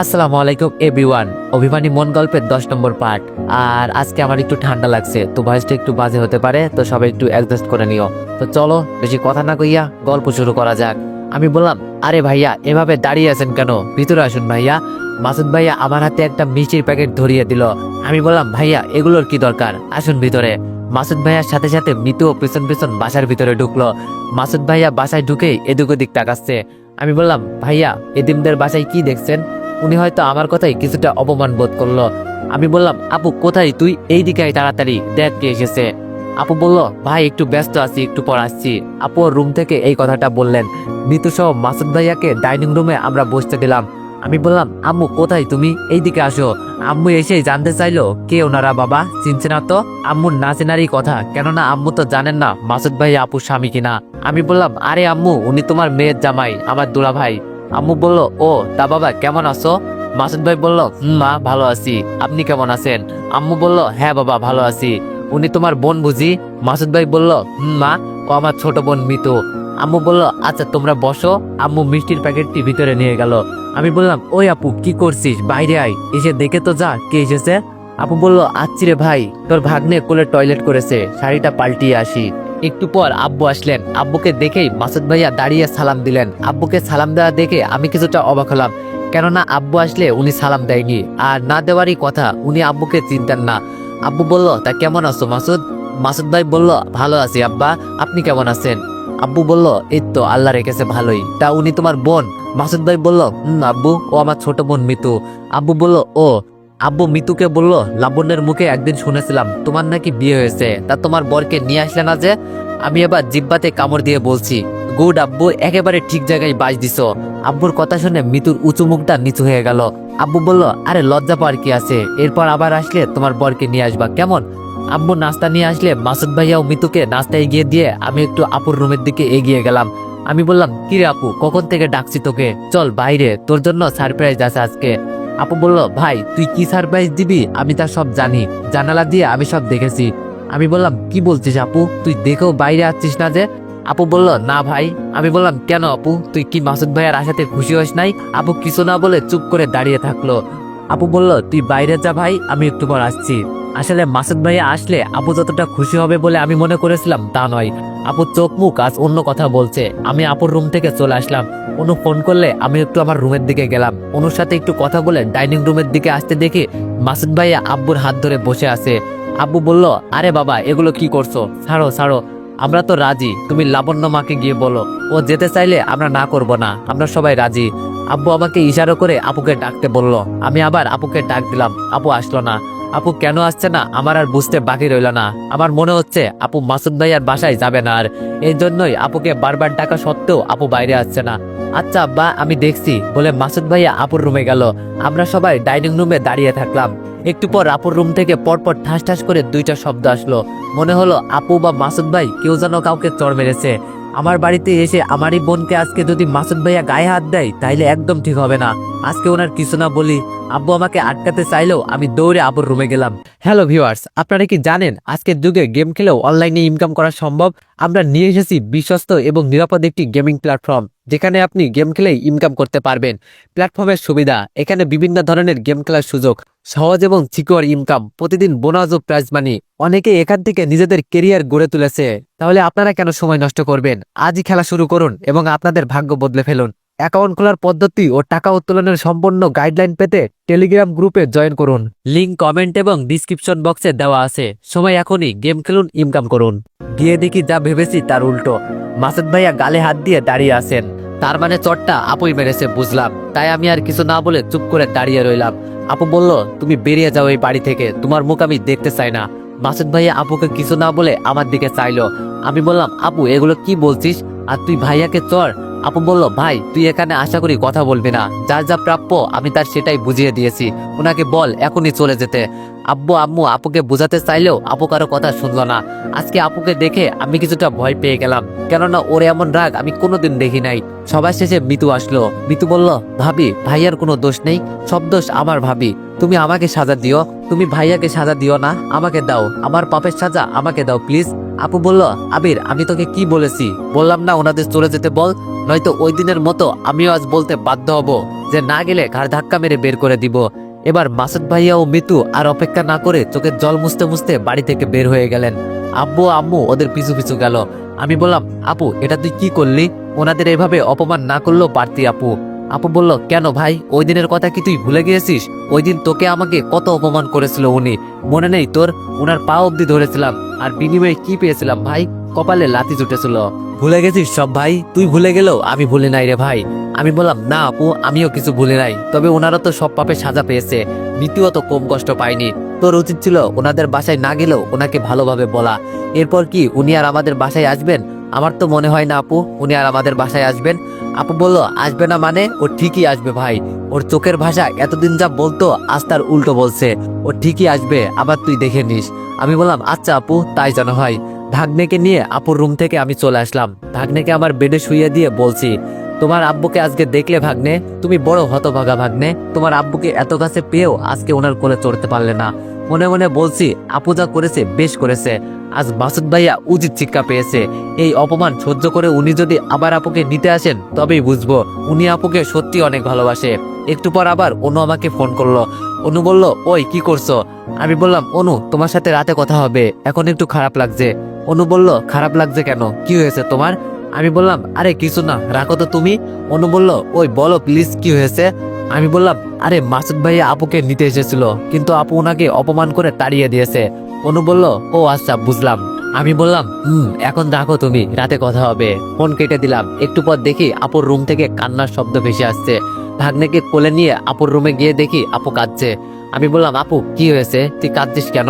আসসালামু আলাইকুম, এভরিওয়ান। অভিমানী মন গল্পের দশ নম্বর পার্ট। আর আজকে আমার একটু ঠান্ডা লাগছে, তো ভয়েসটা একটু বাজে হতে পারে, তো সবাই একটু অ্যাডজাস্ট করে নিও। তো চলো, বেশি কথা না কইয়া গল্প শুরু করা যাক। আমি বললাম, আরে ভাইয়া, এভাবে দাঁড়িয়ে আছেন কেন? ভিতরে আসুন ভাইয়া। মাসুদ ভাইয়া আমার হাতে একটা মিষ্টির প্যাকেট ধরিয়ে দিল। আমি বললাম, ভাইয়া, এগুলোর কি দরকার? আসুন ভিতরে। মাসুদ ভাইয়ার সাথে সাথে মিতুও পেছন পেছন বাসার ভিতরে ঢুকলো। মাসুদ ভাইয়া বাসায় ঢুকেই এদিক ওদিক তাকাচ্ছে। আমি বললাম, ভাইয়া, এদিমদের বাসায় কি দেখছেন? উনি হয়তো আমার কথাই কিছুটা অপমান বোধ করল। আমি বললাম, আপু, কোথায় তুই? এই দিকে তাড়াতাড়ি, দেখ কে এসেছে। আপু বলল, ভাই, একটু ব্যস্ত আছি, একটু পর আসছি। আপু রুম থেকে এই কথাটা বললেন। সহ মাসুদ ভাইয়াকে ডাইনিং রুমে আমরা বসতে দিলাম। আমি বললাম, আম্মু, কোথায় তুমি? এই দিকে আসো। আম্মু এসে জানতে চাইলো, কে ওনারা বাবা? চিনছে না তো? আম্মুর না চেনারই কথা, কেননা আম্মু তো জানেন না মাসুদ ভাই আপুর স্বামী কিনা। আমি বললাম, আরে আম্মু, উনি তোমার মেয়ের জামাই, আমার দুলা ভাই আম্মু বলল, ও, তা বাবা, কেমন আছো? মাসুদ ভাই বলল মা, ভালো আছি। আপনি কেমন আছেন? আম্মু বলল হ্যাঁ বাবা, ভালো আছি। উনি তোমার বোন বুঝি? মাসুদ ভাই বলল মা, ও আমার ছোট বোন মিতু। আম্মু বলল আচ্ছা তোমরা বসো। আম্মু মিষ্টির প্যাকেটটি ভিতরে নিয়ে গেল। আমি বললাম, ওই আপু, কি করছিস? বাইরে আয়। এসে দেখে তো যা, কে এসেছে? আপু বলল, আচ্ছি রে ভাই, তোর ভাগ্নে কোলে টয়লেট করেছে, শাড়িটা পাল্টিয়ে আসি। একটু পর আব্বু আসলেন। আব্বুকে দেখেই মাসুদ ভাইয়া দাঁড়িয়ে সালাম দিলেন। আব্বুকে সালাম দেওয়া দেখে আমি কিছুটা অবাক হলাম, কেননা আব্বু আসলে উনি সালাম দেয়নি। আর না দেওয়ারই কথা, উনি আব্বুকে চিনতেন না। আব্বু বলল, তা কেমন আছো মাসুদ? মাসুদ ভাই বলল, ভালো আছি আব্বা, আপনি কেমন আছেন? আব্বু বলল, এই তো আল্লাহ রেখেছে ভালোই। তা উনি তোমার বোন? মাসুদ ভাই বলল হুম আব্বু, ও আমার ছোট বোন মিতু। আব্বু বলল, ও আব্বু মিতুকে বলল, লাবণ্যের মুখে একদিন শুনেছিলাম, তোমার নাকি বিয়ে হয়েছে। তা তোমার বরকে নিয়ে আসলে না যে? আমি এবার জিব্বাতে কামড় দিয়ে বলছি, গুড আব্বু, একেবারে ঠিক জায়গায় বাজ দিছ। আব্বুর কথা শুনে মিতুর উঁচু মুখটা নিচু হয়ে গেল। আব্বু বলল, আরে লজ্জা পাওয়ার কি আছে? এরপর আবার আসলে তোমার বরকে নিয়ে আসবা, কেমন? আব্বু নাস্তা নিয়ে আসলে মাসুদ ভাইয়া ও মিতুকে নাস্তা এগিয়ে দিয়ে আমি একটু আপুর রুমের দিকে এগিয়ে গেলাম। আমি বললাম, কিরে আপু, কখন থেকে ডাকছি তোকে? চল বাইরে, তোর জন্য সারপ্রাইজ আছে আজকে। আপু বলল, ভাই, তুই কি সারপ্রাইজ দিবি? আমি তা সব জানি। জানালা দিয়ে আমি সব দেখেছি। আমি বললাম, কি বলছিস আপু? তুই দেখেও বাইরে আসছিস না যে? আপু বলল, না ভাই। আমি বললাম, কেন আপু? তুই কি মাসুদ ভাইয়ার আশাতে খুশি হস নাই? আপু কিছু না বলে চুপ করে দাঁড়িয়ে থাকল। আপু বলল, তুই বাইরে যা ভাই, আমি একটু পর আসছি। আসলে মাসুদ ভাইয়া আসলে আপু যতটা খুশি হবে বলে আমি মনে করেছিলাম তা নয়। আপু চোখ মুখ আজ অন্য কথা বলছে। আমি আপুর রুম থেকে চলে আসলাম। অনু ফোন করলে আমি একটু আমার রুমের দিকে গেলাম। অনুর সাথে একটু কথা বলে ডাইনিং রুমের দিকে আসতে দেখি মাসুদ ভাইয়া আব্বুর হাত ধরে বসে আছে। আব্বু বলল, আরে বাবা, এগুলো কি করছ? ছাড়ো ছাড়ো। আমরা তো রাজি। তুমি লাবণ্য মাকে গিয়ে বলো, ও যেতে চাইলে আমরা না করব না, আমরা সবাই রাজি। আব্বু আমাকে ইশারো করে আপুকে ডাকতে বলল। আমি আবার আপুকে ডাক দিলাম, আপু আসলো না। আপু কেন আসছে না, আমার আর বুঝতে বাকি রইল না। আমার মনে হচ্ছে আপু মাসুদ ভাইয়ার বাসায় যাবে না আর। এই জন্যই আপুকে বারবার ডাকা সত্ত্বেও আপু বাইরে আসছে না। আচ্ছা আব্বা, আমি দেখছি, বলে মাসুদ ভাইয়া আপুর রুমে গেল। আমরা সবাই ডাইনিং রুমে দাঁড়িয়ে থাকলাম। একটু পর আপুর রুম থেকে পরপর ঠাস ঠাস করে দুইটা শব্দ আসলো। মনে হলো আপু বা মাসুদ ভাই কেউ যেন কাউকে চড় মেরেছে। আমার বাড়িতে এসে আমারই বোনকে আজকে যদি মাসুদ ভাইয়া গায়ে হাত দেয়, তাইলে একদম ঠিক হবে না। আজকে ওনার কিছু না বলি আব্বু আমাকে আটকাতে চাইলেও আমি দৌড়ে আপুর রুমে গেলাম। হ্যালো ভিউয়ার্স, আপনারা কি জানেন আজকের যুগে গেম খেলেও অনলাইনে ইনকাম করা সম্ভব? আমরা নিয়ে এসেছি বিশ্বস্ত এবং নিরাপদ একটি গেমিং প্ল্যাটফর্ম। যেখানে আপনি গেম খেলেই ইনকাম করতে পারবেন। প্ল্যাটফর্মের সুবিধা, এখানে বিভিন্ন ধরনের গেম খেলার সুযোগ, সহজ এবং সিকিউর ইনকাম প্রতিদিন বোনাস ও প্রাইজ মানি অনেকে এখান থেকে নিজেদের কেরিয়ার গড়ে তুলেছে। তাহলে আপনারা কেন সময় নষ্ট করবেন? আজই খেলা শুরু করুন এবং আপনাদের ভাগ্য বদলে ফেলুন। অ্যাকাউন্ট খোলার পদ্ধতি ও টাকা উত্তোলনের সম্পূর্ণ গাইডলাইন পেতে টেলিগ্রাম গ্রুপে জয়েন করুন। লিঙ্ক কমেন্ট এবং ডিসক্রিপশন বক্সে দেওয়া আছে। সময় এখনই গেম খেলুন ইনকাম করুন। গিয়ে দেখি যা ভেবেছি তার উল্টো। মাসুদ ভাইয়া গালে হাত দিয়ে দাঁড়িয়ে আছেন। তার মানে চটটা আপুই মেরেছে, বুঝলাম। তাই আমি আর কিছু না বলে চুপ করে দাঁড়িয়ে রইলাম। আপু বলল, তুমি বেরিয়ে যাও এই বাড়ি থেকে, তোমার মুখ আমি দেখতে চাই না। মাসুদ ভাইয়া আপুকে কিছু না বলে আমার দিকে চাইলো। আমি বললাম, আপু, এগুলো কি বলছিস? আর তুই ভাইয়াকে চর আপু বলল, ভাই, তুই এখানে আশা করি কথা বলবি না। যার যা প্রাপ্য, আমি তার সেটাই বুঝিয়ে দিয়েছি। ওনাকে বল এখনই চলে যেতে। আব্বু, আম্মু আপুকে বোঝাতে চাইলেও আপু কারও কথা শুনলো না। আজকে আপুকে দেখে আমি কিছুটা ভয় পেয়ে গেলাম। কেননা ওর এমন রাগ আমি কোনোদিন দেখি নাই। সবার শেষে মিতু আসলো। মিতু বলল, ভাবি, ভাইয়ার কোনো দোষ নেই। সব দোষ আমার, ভাবি। তুমি আমাকে সাজা দিও। তুমি ভাইয়াকে সাজা দিও না, আমাকে দাও। আমার পাপের সাজা আমাকে দাও, প্লিজ। আপু বলল, আবির, আমি তোকে কি বলেছি? বললাম না ওনাদের চলে যেতে বল, নয়তো ওই দিনের মতো আমিও আজ বলতে বাধ্য হব যে না গেলে ঘাড় ধাক্কা মেরে বের করে দিব। এবার মাসুদ ভাইয়া ও মিতু আর অপেক্ষা না করে চোখের জল মুছতে মুছতে বাড়ি থেকে বের হয়ে গেলেন। আব্বু আম্মু ওদের পিছু পিছু গেল। আমি বললাম, আপু, এটা তুই কি করলি? ওনাদের এভাবে অপমান না করলেও পারতি, আপু। আপু বলল, কেন ভাই? ওই দিনের কথা কি তুই ভুলে গিয়েছিস? ওই দিন তোকে আমাকে কত অপমান করেছিল উনি। মনে নেই তোর? ওনার পা অব্দি ধরেছিলাম আর বিনিময়ে কি পেয়েছিলাম ভাই? কপালে লাথি জুটেছিল। ভুলে গেছিস সব ভাই? তুই ভুলে গেলেও আমি ভুলে নাই রে ভাই। আমি বললাম, না আপু, আমিও কিছু ভুলে নাই। তবে ওনারা তো সব পাপে সাজা পেয়েছে। নীতিও তো কম কষ্ট পায়নি। তোর উচিত ছিল ওনাদের বাসায় না গেলেও ওনাকে ভালোভাবে বলা। এরপর কি উনি আর আমাদের বাসায় আসবেন? আমার তো মনে হয় না আপু, উনি আর আমাদের বাসায় আসবেন। আপু বলল, আসবে না মানে? ও ঠিকই আসবে ভাই। ওর চোখের ভাষা এতদিন যা বলতো, আজ তার উল্টো বলছে। ও ঠিকই আসবে, আবার তুই দেখে নিস। আমি বললাম আচ্ছা আপু, তাই যেন হয়। ভাগ্নেকে নিয়ে আপুর রুম থেকে আমি চলে আসলাম। ভাগ্নেকে আমার বেডে শুয়ে দিয়ে বলছি, তোমার আব্বুকে আজকে দেখলে ভাগ্নে? তুমি বড় হতভাগা ভাগ্নে। তোমার আব্বুকে এত কাছে পেয়েও আজকে ওনার কোলে চড়তে পারলে না। মনে মনে বলছি, আপু যা করেছে, বেশ করেছে। আজ মাসুদ ভাইয়া উচিত শিক্ষা পেয়েছে। এই অপমান সহ্য করে উনি যদি আবার আপুকে নিতে আসেন, তবেই বুঝব উনি আপুকে সত্যি অনেক ভালোবাসে। একটু পর আবার অনু আমাকে ফোন করল। অনু বলল, ওই, কি করছ? আমি বললাম, অনু, তোমার সাথে রাতে কথা হবে। এখন একটু খারাপ লাগছে। অনু বলল, খারাপ লাগছে কেন? কি হয়েছে তোমার? আমি বললাম, আরে, কিছু না, রাখো তো তুমি। অনু বলল, ওই, বলো প্লিজ কি হয়েছে? আমি বললাম, আরে, মাসুদ ভাইয়া আপুকে নিতে এসেছিল, কিন্তু আপু ওনাকে অপমান করে তাড়িয়ে দিয়েছে। অনু বলল, ও আচ্ছা বুঝলাম। আমি বললাম, হুম, এখন দেখো তুমি, রাতে কথা হবে। ফোন কেটে দিলাম। একটু পর দেখি আপুর রুম থেকে কান্নার শব্দ ভেসে আসছে। ভাগ্নেকে কোলে নিয়ে আপুর রুমে গিয়ে দেখি আপু কাঁদছে। আমি বললাম, আপু, কি হয়েছে? তুই কাঁদছিস কেন?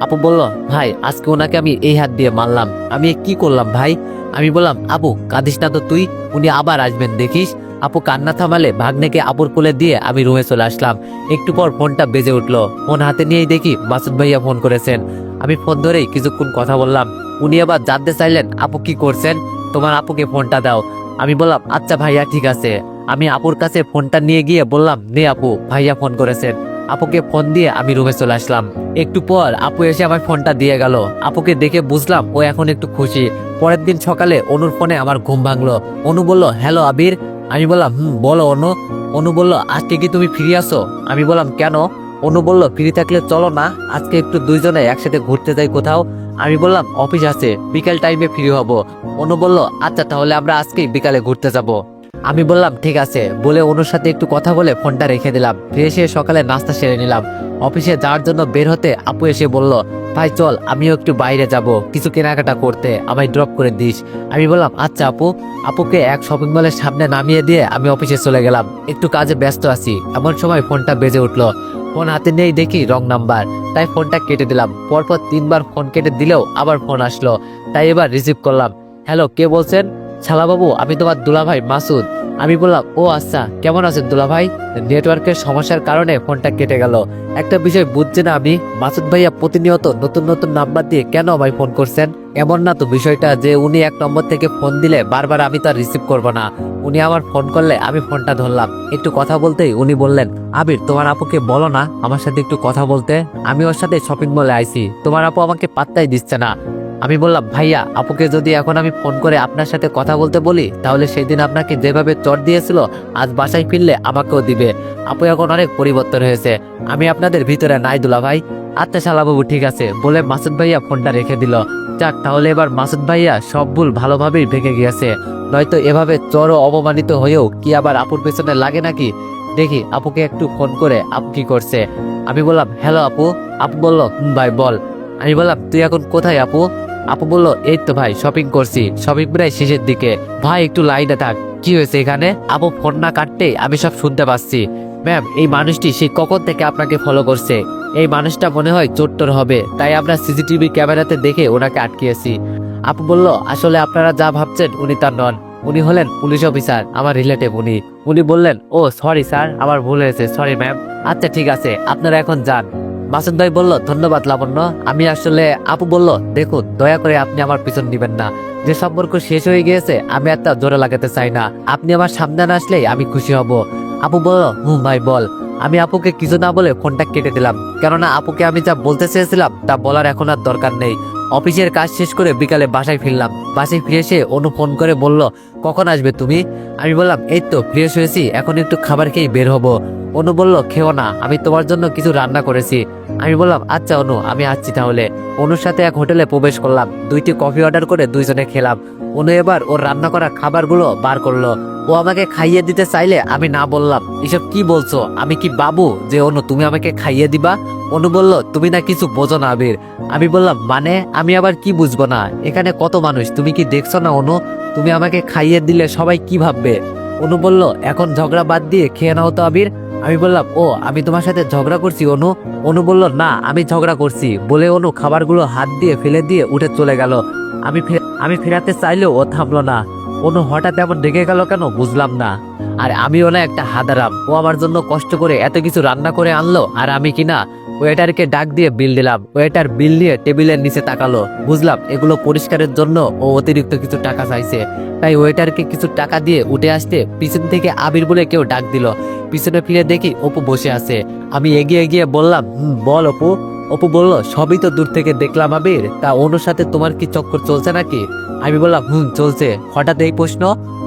আপু বলল, ভাই, আজকে ওনাকে আমি এই হাত দিয়ে মারলাম। আমি কি করলাম ভাই? আমি বললাম, আপু, কাঁদিস না তো তুই, উনি আবার আসবেন, দেখিস? আপু কান্না থামালে ভাগ্নেকে আপুর কোলে দিয়ে আমি রুমে চলে আসলাম। একটু পর ফোনটা বেজে উঠল। ফোন হাতে নিয়েই দেখি মাসুদ ভাইয়া ফোন করেছেন। আমি ফোন ধরেই কিছুক্ষণ কথা বললাম। উনি আবার জানতে চাইলেন, আপু কি করছেন? তোমার আপুকে ফোনটা দাও। আমি বললাম আচ্ছা ভাইয়া, ঠিক আছে। আমি আপুর কাছে ফোনটা নিয়ে গিয়ে বললাম, নে আপু, ভাইয়া ফোন করেছেন। আপুকে ফোন দিয়ে আমি রুমে চলে আসলাম। একটু পর আপু এসে আমার ফোনটা দিয়ে গেল। আপুকে দেখে বুঝলাম ও এখন একটু খুশি। পরের দিন সকালে অনুর ফোনে আমার ঘুম ভাঙলো। অনু বলল, হ্যালো আবির আমি বললাম, হুম, বলো অনু। অনু বলল, আজকে কি তুমি ফিরে আসো আমি বললাম, কেন? অনু বলল, ফ্রি থাকলে চলো না, আজকে একটু দুইজনে একসাথে ঘুরতে যাই কোথাও। আমি বললাম, অফিস আছে, বিকাল টাইমে ফ্রি হব। অনু বলল আচ্ছা তাহলে আমরা আজকেই বিকালে ঘুরতে যাব। আমি বললাম, ঠিক আছে। বলে অনুর সাথে একটু কথা বলে ফোনটা রেখে দিলাম। ফ্রেশ হয়ে সকালে নাস্তা সেরে নিলাম। অফিসে যাওয়ার জন্য বের হতে আপু এসে বলল, ভাই, চল, আমিও একটু বাইরে যাব। কিছু কেনাকাটা করতে। আমায় ড্রপ করে দিস। আমি বললাম আচ্ছা আপু। আপুকে এক শপিং মলের সামনে নামিয়ে দিয়ে আমি অফিসে চলে গেলাম। একটু কাজে ব্যস্ত আছি। এমন সময় ফোনটা বেজে উঠল। ফোন হাতে নেই দেখি রং নাম্বার। তাই ফোনটা কেটে দিলাম। পরপর তিনবার ফোন কেটে দিলেও আবার ফোন আসলো। তাই এবার রিসিভ করলাম। হ্যালো, কে বলছেন? শালাবাবু আমি তোমার দুলাভাই মাসুদ। আমি বললাম, ও আচ্ছা কেমন আছেন দুলাভাই? নেটওয়ার্কের সমস্যার কারণে ফোনটা কেটে গেল। একটা বিষয় বুঝছে না আমি, মাসুদ ভাইয়া প্রতিনিয়ত নতুন নতুন নাম্বার দিয়ে কেন আমায় ফোন করছেন? এমন না তো বিষয়টা যে উনি এক নম্বর থেকে ফোন দিলে বারবার আমি তার রিসিভ করব না। উনি আমার ফোন করলে আমি ফোনটা ধরলাম। একটু কথা বলতেই উনি বললেন, আবির, তোমার আপুকে বলো না, আমার সাথে একটু কথা বলতে। আমি ওর সাথে শপিং মলে আইছি। তোমার আপু আমাকে পাত্তাই দিচ্ছে না। আমি বললাম, ভাইয়া, আপুকে যদি এখন আমি ফোন করে আপনার সাথে কথা বলতে বলি, তাহলে সেই দিন আপনাকে যেভাবে চট দিয়েছিল, আজ বাসায় ফিরলে আমাকেও দিবে। আপু এখন অনেক পরিবর্তন হয়েছে। আমি আপনাদের ভিতরে নাই দুলা ভাই। আচ্ছা শালাবাবু, ঠিক আছে। বলে মাসুদ ভাইয়া ফোনটা রেখে দিল। যাক, তাহলে এবার মাসুদ ভাইয়া সব ভুল ভালোভাবেই ভেঙে গিয়েছে। নয়তো এভাবে চড় অপমানিত হয়েও কি আবার আপুর পেছনে লাগে নাকি? দেখি, আপুকে একটু ফোন করে আপু কি করছে। আমি বললাম, হ্যালো আপু। আপু বলল, "হুম ভাই, বল। আমি বললাম, তুই এখন কোথায় আপু? আপু বলল, এই তো ভাই শপিং করছি। শপিং প্রায় শেষের দিকে। ভাই, একটু লাইনে থাক। কি হয়েছে এখানে? আপু ফোন না কাটতে আমি সব শুনতে পাচ্ছি। ম্যাম, এই মানুষটি সেই কখন থেকে আপনাকে ফলো করছে? এই মানুষটা মনে হয় চোট্টর হবে। তাই আমরা সিসিটিভি ক্যামেরাতে দেখে ওনাকে আটকিয়েছি। আপু বলল, আসলে আপনারা যা ভাবছেন, উনি তার নন। উনি হলেন পুলিশ অফিসার, আমার রিলেটিভ উনি। উনি বললেন, ও সরি স্যার আমার ভুল হয়েছে। সরি ম্যাম আচ্ছা ঠিক আছে, আপনারা এখন যান। মাসুদ ভাই বলল, ধন্যবাদ লাবণ্য। আমি আসলে আপু বলল, দেখুন, দয়া করে আপনি আমার পিছন দিবেন না। যে সম্পর্ক শেষ হয়ে গিয়েছে, আমি একটা জোরে লাগাতে চাই না। আপনি আমার সামনে না আসলেই আমি খুশি হব। আপু বলল, হুম ভাই, বল। আমি আপুকে কিছু না বলে ফোনটা কেটে দিলাম। কেননা আপুকে আমি যা বলতে চেয়েছিলাম, তা বলার এখন আর দরকার নেই। অফিসের কাজ শেষ করে বিকালে বাসায় ফিরলাম। বাসায় ফিরে এসে অনু ফোন করে বলল, কখন আসবে তুমি? আমি বললাম, এই তো, ফ্রেশ হয়েছি। এখন একটু খাবার খেয়ে বের হব। অনু বলল, খেও না, আমি তোমার জন্য কিছু রান্না করেছি। আমি বললাম আচ্ছা অনু, আমি আসছি তাহলে। অনুর সাথে এক হোটেলে প্রবেশ করলাম। দুইটি কফি অর্ডার করে দুইজনে খেলাম। অনু এবার ওর রান্না করা খাবারগুলো বার করল। ও আমাকে খাইয়ে দিতে চাইলে আমি না বললাম, এসব কি বলছো? আমি কি বাবু? যে, অনু, তুমি আমাকে খাইয়ে দিবা? অনু বলল, তুমি না কিছু বোঝো না, আবির। আমি বললাম মানে? আমি আবার কি বুঝব না? এখানে কত মানুষ? তুমি কি দেখছ না, অনু? তুমি আমাকে খাইয়ে দিলে সবাই কি ভাববে? অনু বলল, এখন ঝগড়া বাদ দিয়ে খেয়ে নাও তো, আবির। আমি বললাম, ও, আমি তোমার সাথে ঝগড়া করছি, অনু। অনু বলল, না, আমি ঝগড়া করছি। বলে অনু খাবারগুলো হাত দিয়ে ফেলে দিয়ে উঠে চলে গেল। আমি আমি ফেরাতে চাইলেও ও থামলো না। অনু হঠাৎ এমন রেগে গেল কেন বুঝলাম না। আর আমিও না একটা হাদারাম। ও আমার জন্য কষ্ট করে এত কিছু রান্না করে আনলো, আর আমি কিনা ওয়েটারকে ডাক দিয়ে বিল দিলাম। ওয়েটার বিল দিয়ে টেবিলের নিচে তাকালো। বুঝলাম, এগুলো পরিষ্কারের জন্য ও অতিরিক্ত কিছু টাকা চাইছে। তাই ওয়েটারকে কিছু টাকা দিয়ে উঠে আসতে পিছন থেকে আবির বলে কেউ ডাক দিল। পিছনে ফিরে দেখি অপু বসে আছে। আমি এগিয়ে গিয়ে বললাম বল অপু। অপু বলল, সবই তো দূর থেকে দেখলাম আবির। তা অনুর সাথে তোমার কি চক্কর চলছে নাকি? আমি বললাম, হুম, চলছে। হঠাৎ এই প্রশ্ন?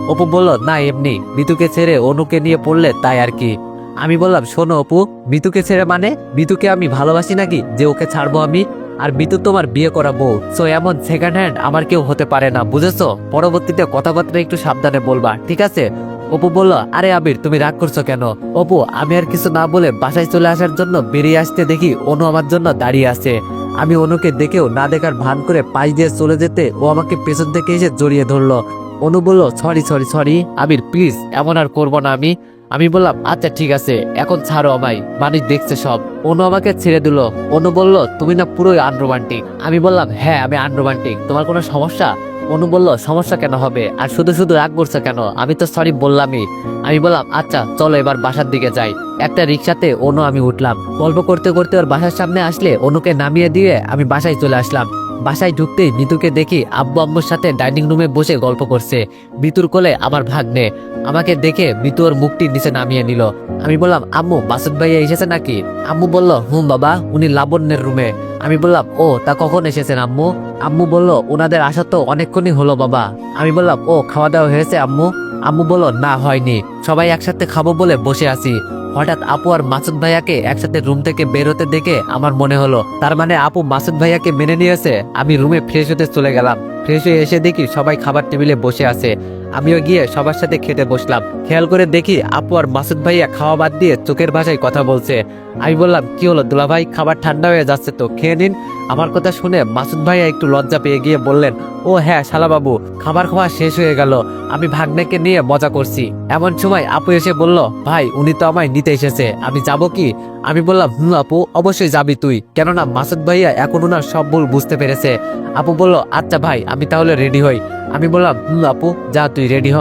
অপু বলল, না, এমনি। মিতুকে ছেড়ে অনুকে নিয়ে পড়লে তাই আর কি। আমি বললাম, শোনো অপু, মিতুকে ছেড়ে মানে? মিতুকে আমি ভালোবাসি নাকি? যে ওকে ছাড়বো আমি? আর মিতু তোমার বিয়ে করা বউ। সো এমন সেকেন্ড হ্যান্ড আমার কেউ হতে পারে না, বুঝেছ? পরবর্তীতে কথাবার্তা একটু সাবধানে বলবা, ঠিক আছে? অপু বলল, আরে আবির, তুমি রাগ করছ কেন? অপু, আমি আর কিছু না বলে বাসায় চলে আসার জন্য বেরিয়ে আসতে দেখি অনু আমার জন্য দাঁড়িয়ে আছে। আমি অনুকে দেখেও না দেখার ভান করে পাশ দিয়ে চলে যেতে ও আমাকে পেছন থেকে এসে জড়িয়ে ধরলো। অনু বলল, sorry sorry sorry, Abir, please, এমন আর করব না আমি। আমি বললাম আচ্ছা ঠিক আছে, এখন ছাড়ো আমায়, মানুষ দেখছে সব। অনু আমাকে ছেড়ে দিল। অনু বলল, তুমি না পুরোই আনরোমান্টিক। আমি বললাম হ্যাঁ আমি আনরোমান্টিক। তোমার কোনো সমস্যা? অনু বলল, সমস্যা কেন হবে? আর শুধু শুধু রাগ করছ কেন? আমি তো সরি বললামই। আমি বললাম আচ্ছা চলো এবার বাসার দিকে যাই। একটা রিক্সাতে অনু আমি উঠলাম। গল্প করতে করতে ওর বাসার সামনে আসলে অনুকে নামিয়ে দিয়ে আমি বাসায় চলে আসলাম। বাসায় ঢুকতেই মিতুকে দেখি আব্বু আম্মুর সাথে ডাইনিং রুমে বসে গল্প করছে। মিতুর কোলে আমার ভাগ্নে। আমাকে দেখে মিতু ওর মুখটি নিচে নামিয়ে নিল। আমি বললাম, আম্মু মাসুদ ভাইয়া এসেছে নাকি? আম্মু বলল, হুম বাবা, উনি লাবণ্যের রুমে। আমি বললাম, ও, তা কখন এসেছেন আম্মু? আম্মু বলল, ওনাদের আসা তো অনেকক্ষণই হলো বাবা। আমি বললাম, ও, খাওয়া দাওয়া হয়েছে আম্মু? আম্মু বলল, না, হয়নি। সবাই একসাথে খাব বলে বসে আছি। হঠাৎ আপু আর মাসুদ ভাইয়াকে একসাথে রুম থেকে বের হতে দেখে আমার মনে হলো, তার মানে আপু মাসুদ ভাইয়াকে মেনে নিয়েছে। আমি রুমে ফ্রেশ হতে চলে গেলাম। ফ্রেশ হয়ে এসে দেখি সবাই খাবার টেবিলে বসে আছে। আমিও গিয়ে সবার সাথে খেতে বসলাম। খেয়াল করে দেখি আপু আর মাসুদ ভাইয়া খাওয়া বাদ দিয়ে চোখের ভাষায় কথা বলছে। আমি বললাম, কি হলো দুলা ভাই খাবার ঠান্ডা হয়ে যাচ্ছে তো, খেয়ে নিন। আমার কথা শুনে মাসুদ ভাইয়া একটু লজ্জা পেয়ে গিয়ে বললেন, ও হ্যাঁ শালাবাবু, খাবার খাওয়া শেষ হয়ে গেল। আমি ভাগ্নেকে নিয়ে মজা করছি। এমন সময় আপু এসে বলল, ভাই, উনি তো আমায় নিতে এসেছে। আমি যাব কি? আমি বললাম, হুম আপু, অবশ্যই যাবি তুই। কেননা মাসুদ ভাইয়া এখন ওনার সব ভুল বুঝতে পেরেছে। আপু বলল আচ্ছা ভাই, আমি তাহলে রেডি হই। আমি বললাম, হুম, আপু, যা, তুই রেডি হ।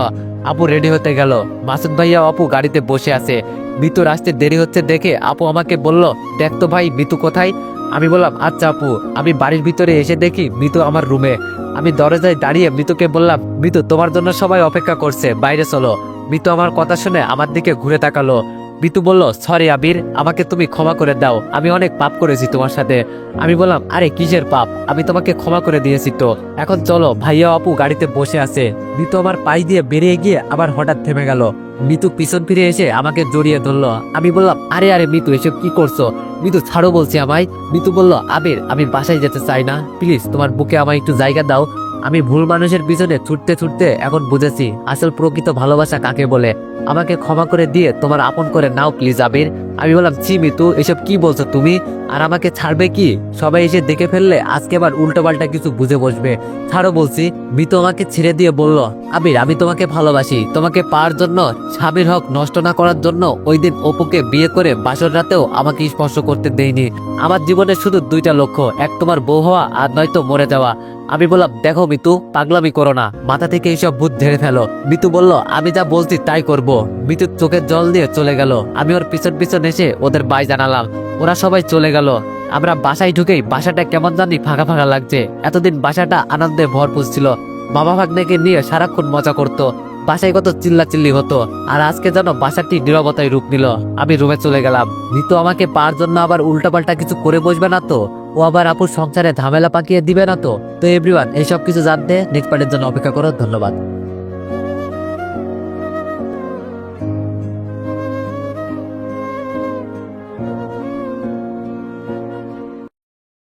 আপু রেডি হতে গেল। মাসুদ ভাইয়া আপু গাড়িতে বসে আছে। মিতুর আসতে দেরি হচ্ছে দেখে আপু আমাকে বলল, দেখ তো ভাই, মিতু কোথায়? আমি বললাম আচ্ছা আপু, আমি বাড়ির ভিতরে এসে দেখি মিতু আমার রুমে আমি দরজায় দাঁড়িয়ে মিতুকে বললাম, মিতু, তোমার জন্য সবাই অপেক্ষা করছে, বাইরে চলো। মিতু আমার কথা শুনে আমার দিকে ঘুরে তাকালো। মিতু বলল, সরি আবির, আমাকে তুমি ক্ষমা করে দাও। আমি অনেক পাপ করেছি তোমার সাথে। আমি বললাম, আরে, কিসের পাপ? আমি তোমাকে ক্ষমা করে দিয়েছি তো। এখন চলো, ভাইয়া আপু গাড়িতে বসে আছে। মিতু আমার পাই দিয়ে বেরিয়ে গিয়ে আবার হঠাৎ থেমে গেল। মিতু পিছন ফিরে এসে আমাকে জড়িয়ে ধরলো। আমি বললাম, আরে আরে, মিতু, এসব কি করছ? মিতু, ছাড়ো বলছি আমায়। মিতু বলল, আবির, আমি বাসায় যেতে চাই না। প্লিজ, তোমার বুকে আমায় একটু জায়গা দাও। আমি ভুল মানুষের পিছনে ছুটতে ছুটতে এখন বুঝেছি, আসল প্রকৃত ভালোবাসা কাকে বলে। আমাকে ক্ষমা করে দিয়ে তোমার আপন করে নাও, প্লিজ আবির। আমি বললাম, ছি মিতু, এসব কি বলছো তুমি? আর আমাকে ছাড়বে কি? সবাই এসে দেখে ফেললে আজকে আবার উল্টোপাল্টা কিছু বুঝে বসবে। ছাড়ো বলছি, মিতু আমাকে ছেড়ে দিয়ে বলল, আবির, আমি তোমাকে ভালোবাসি। তোমাকে পাওয়ার জন্য, স্বামীর হক নষ্ট না করার জন্য ওই দিন অপুকে বিয়ে করে বাসর রাতেও আমাকে স্পর্শ করতে দেয়নি। আমার জীবনে শুধু দুইটা লক্ষ্য, এক তোমার বউ হওয়া আর নয়তো মরে যাওয়া। আমি বললাম, দেখো মিতু, পাগলামি করো না। মাথা থেকে এইসব ভূত ঝেড়ে ফেলো। মিতু বলল, আমি যা বলছি তাই করব। মিতু চোখের জল দিয়ে চলে গেল। আমি ওর পিছন পিছন এসে ওদের বাই জানালাম। ওরা সবাই চলে গেল। আমরা বাসায় ঢুকেই বাসাটা কেমন জানি ফাঁকা ফাঁকা লাগছে। এতদিন বাসাটা আনন্দে ভরপুর ছিল। বাবা ভাগ্নেকে নিয়ে সারাক্ষণ মজা করতো। বাসায় কত চিল্লা চিল্লি হতো। আর আজকে যেন বাসাটি নিরবতায় রূপ নিল। আমি রুমে চলে গেলাম। নিতু আমাকে পাওয়ার জন্য আবার উল্টাপাল্টা কিছু করে বসবে না তো? ও আবার আপুর সংসারে ঝামেলা পাকিয়ে দিবে না তো? তো এভরিওয়ান, এইসব কিছু জানতে নেক্সট পার্টের জন্য অপেক্ষা করো। ধন্যবাদ।